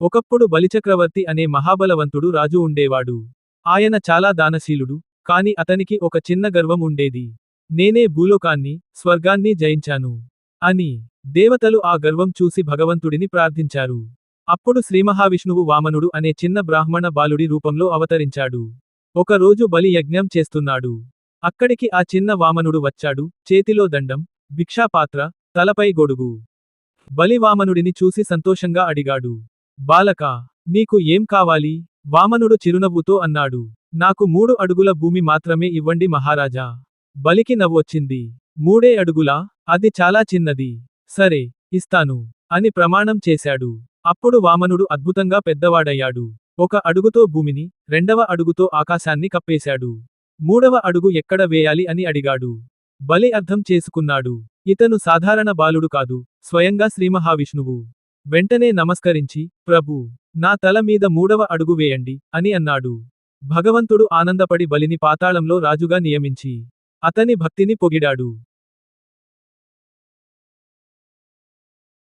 ఒకప్పుడు బలిచక్రవర్తి అనే మహాబలవంతుడు రాజు ఉండేవాడు. ఆయన చాలా దానశీలుడు కాని అతనికి ఒక చిన్న గర్వం ఉండేది. నేనే భూలోకాన్ని స్వర్గాన్ని జయించాను అని దేవతలు ఆ గర్వం చూసి భగవంతుడిని ప్రార్థించారు. అప్పుడు శ్రీమహావిష్ణువు వామనుడు అనే చిన్న బ్రాహ్మణ బాలుడి రూపంలో అవతరించాడు. ఒక రోజు బలి యజ్ఞం చేస్తున్నాడు. అక్కడికి ఆ చిన్న వామనుడు వచ్చాడు. చేతిలో దండం భిక్షాపాత్ర తలపై గొడుగు. బలివామనుడిని చూసి సంతోషంగా అడిగాడు. బాలక నీకు ఏం కావాలి? వామనుడు చిరునవ్వుతో అన్నాడు. నాకు మూడు అడుగుల భూమి మాత్రమే ఇవ్వండి మహారాజా. బలికి నవ్వొచ్చింది. మూడే అడుగులా? అది చాలా చిన్నది. సరే ఇస్తాను అని ప్రమాణం చేశాడు. అప్పుడు వామనుడు అద్భుతంగా పెద్దవాడయ్యాడు. ఒక అడుగుతో భూమిని రెండవ అడుగుతో ఆకాశాన్ని కప్పేశాడు. మూడవ అడుగు ఎక్కడ వేయాలి అని అడిగాడు. బలి అర్థం చేసుకున్నాడు. ఇతను సాధారణ బాలుడు కాదు స్వయంగా శ్రీమహావిష్ణువు. వెంటనే నమస్కరించి ప్రభు నా తల మీద మూడవ అడుగు వేయండి అని అన్నాడు. భగవంతుడు ఆనందపడి బలిని పాతాళంలో రాజుగా నియమించి అతని భక్తిని పొగిడాడు.